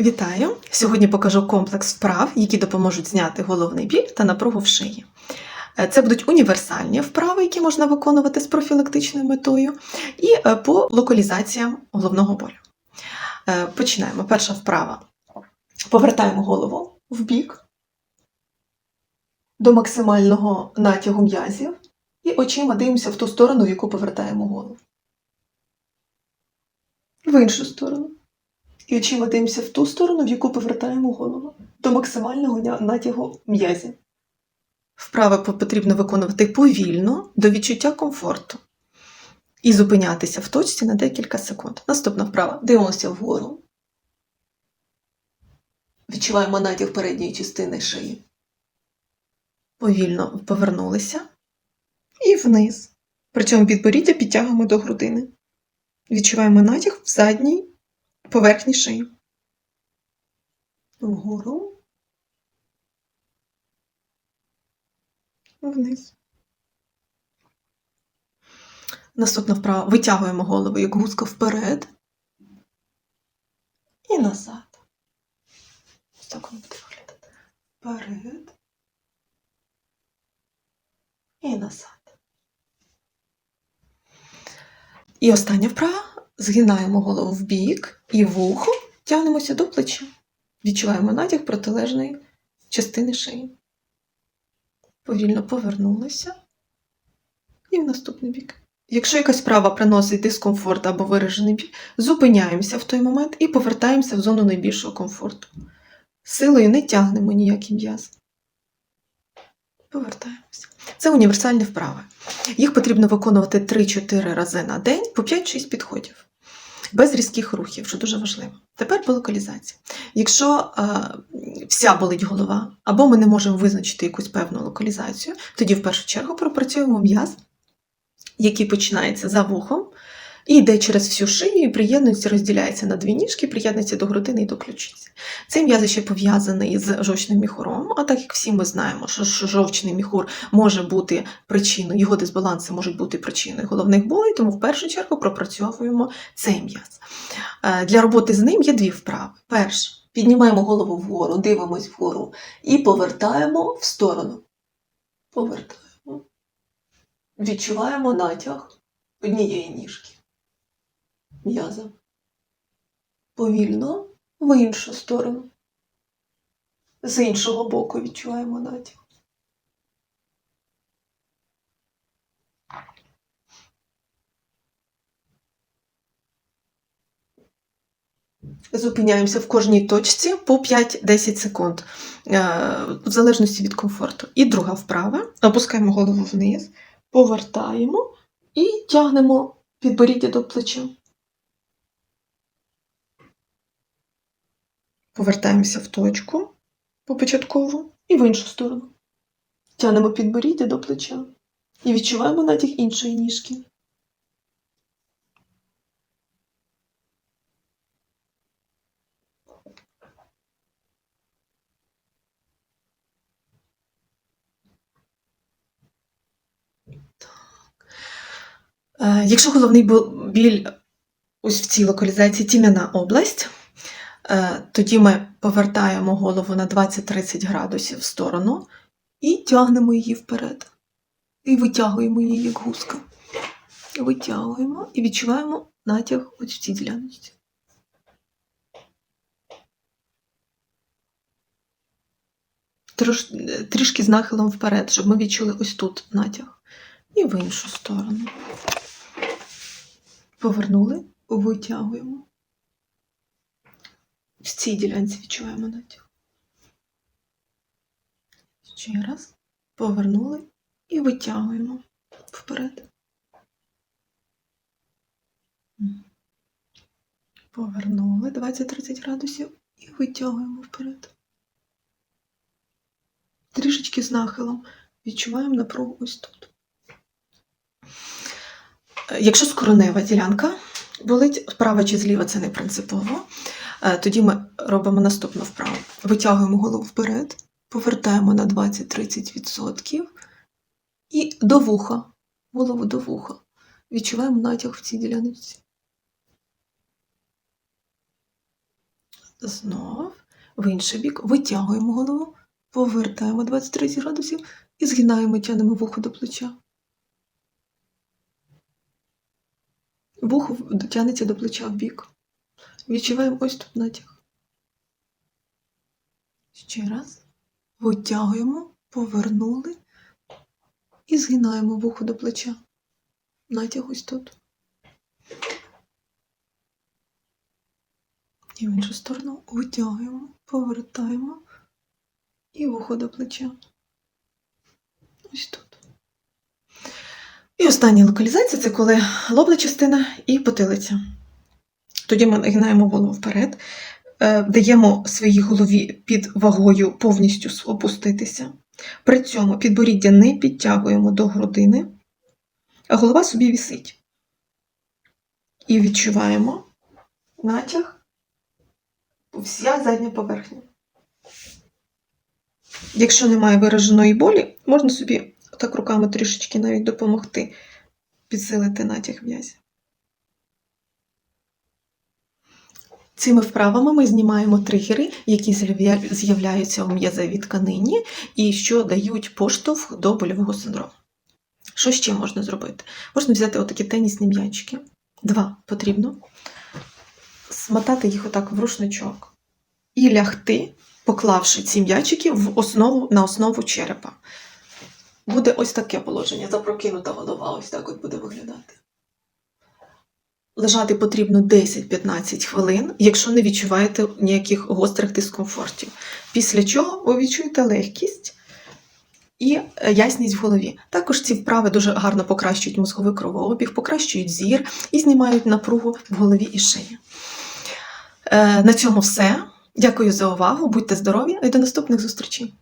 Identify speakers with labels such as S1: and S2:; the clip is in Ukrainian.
S1: Вітаю! Сьогодні покажу комплекс вправ, які допоможуть зняти головний біль та напругу в шиї. Е, Це будуть універсальні вправи, які можна виконувати з профілактичною метою, і е, по локалізаціям головного болю. Е, Починаємо. Перша вправа. Повертаємо голову в бік до максимального натягу м'язів і очима дивимося в ту сторону, в яку повертаємо голову. В іншу сторону. І очима дивимося в ту сторону, в яку повертаємо голову, до максимального натягу м'язів. Вправи потрібно виконувати повільно до відчуття комфорту і зупинятися в точці на декілька секунд. Наступна вправа. Дивимося вгору. Відчуваємо натяг передньої частини шиї. Повільно повернулися і вниз. При цьому підборіддя підтягуємо до грудини. Відчуваємо натяг в задній поверхні шиї. Вгору. Вниз. Наступна вправа. Витягуємо голову як гузка вперед і назад. Ось так воно буде виглядати. Вперед і назад. І остання вправа. Згинаємо голову в бік і вухо тягнемося до плеча. Відчуваємо натяг протилежної частини шиї. Повільно повернулися і в наступний бік. Якщо якась вправа приносить дискомфорт або виражений біль, зупиняємося в той момент і повертаємося в зону найбільшого комфорту. Силою не тягнемо ніякі м'язи. Повертаємося. Це універсальні вправи. Їх потрібно виконувати 3-4 рази на день по 5-6 підходів. Без різких рухів, що дуже важливо. Тепер по локалізації. Якщо е, вся болить голова, або ми не можемо визначити якусь певну локалізацію, тоді в першу чергу пропрацюємо м'яз, який починається за вухом, і йде через всю шию, і приєднується, розділяється на дві ніжки, приєднується до грудини і до ключиці. Цей м'яз ще пов'язаний з жовчним міхуром, а так як всі ми знаємо, що жовчний міхур може бути причиною, його дисбаланси можуть бути причиною головних болей, тому в першу чергу пропрацьовуємо цей м'яз. Е, Для роботи з ним є дві вправи. Перша. Піднімаємо голову вгору, дивимось вгору і повертаємо в сторону. Повертаємо. Відчуваємо натяг однієї ніжки. М'яза. Повільно в іншу сторону. З іншого боку відчуваємо натяг. Зупиняємося в кожній точці по 5-10 секунд, е, в залежності від комфорту. І друга вправа. Опускаємо голову вниз, повертаємо і тягнемо підборіддя до плеча. Повертаємося в точку по початкову і в іншу сторону. Тягнемо підборіддя до плеча. І відчуваємо натяг іншої ніжки. Е, Якщо головний біль ось в цій локалізації тім'яна область, тоді ми повертаємо голову на 20-30 градусів в сторону і тягнемо її вперед. І витягуємо її як гузка. Витягуємо і відчуваємо натяг ось в цій ділянці. Трош, трішки з нахилом вперед, щоб ми відчули ось тут натяг. І в іншу сторону. Повернули, витягуємо. В цій ділянці відчуваємо натяг. Ще раз. Повернули і витягуємо вперед. Повернули 20-30 градусів і витягуємо вперед. Трішечки з нахилом відчуваємо напругу ось тут. Е, Якщо скоронева ділянка болить справа чи зліва, це не принципово. Е, Тоді ми робимо наступну вправу. Витягуємо голову вперед, повертаємо на 20-30% і до вуха, голову до вуха. Відчуваємо натяг в цій ділянці. Знов в інший бік. Витягуємо голову, повертаємо 23 градусів і згинаємо, тянемо вухо до плеча. Вухо тягнеться до плеча в бік. Відчуваємо ось тут натяг. Ще раз. Витягуємо, повернули і згинаємо вухо до плеча. Натяг ось тут. І в іншу сторону витягуємо, повертаємо і вухо до плеча. Ось тут. І остання локалізація це коли лобна частина і потилиця. Тоді ми нагинаємо голову вперед, е, даємо своїй голові під вагою повністю опуститися. При цьому підборіддя не підтягуємо до грудини, а голова собі вісить. І відчуваємо натяг вся задня поверхня. Якщо немає вираженої болі, можна собі так руками трішечки навіть допомогти підсилити натяг м'язів. Цими вправами ми знімаємо тригери, які з'являються у м'язевій тканині і що дають поштовх до больового синдрому. Що ще можна зробити? Можна взяти отакі тенісні м'ячики. Два потрібно. Смотати їх отак в рушничок. І лягти, поклавши ці м'ячики в основу, на основу черепа. Буде ось таке положення. Запрокинута голова, ось так от буде виглядати. Лежати потрібно 10-15 хвилин, якщо не відчуваєте ніяких гострих дискомфортів. Після чого ви відчуєте легкість і е, ясність в голові. Також ці вправи дуже гарно покращують мозговий кровообіг, покращують зір і знімають напругу в голові і шиї. Е, На цьому все. Дякую за увагу, будьте здорові і до наступних зустрічей!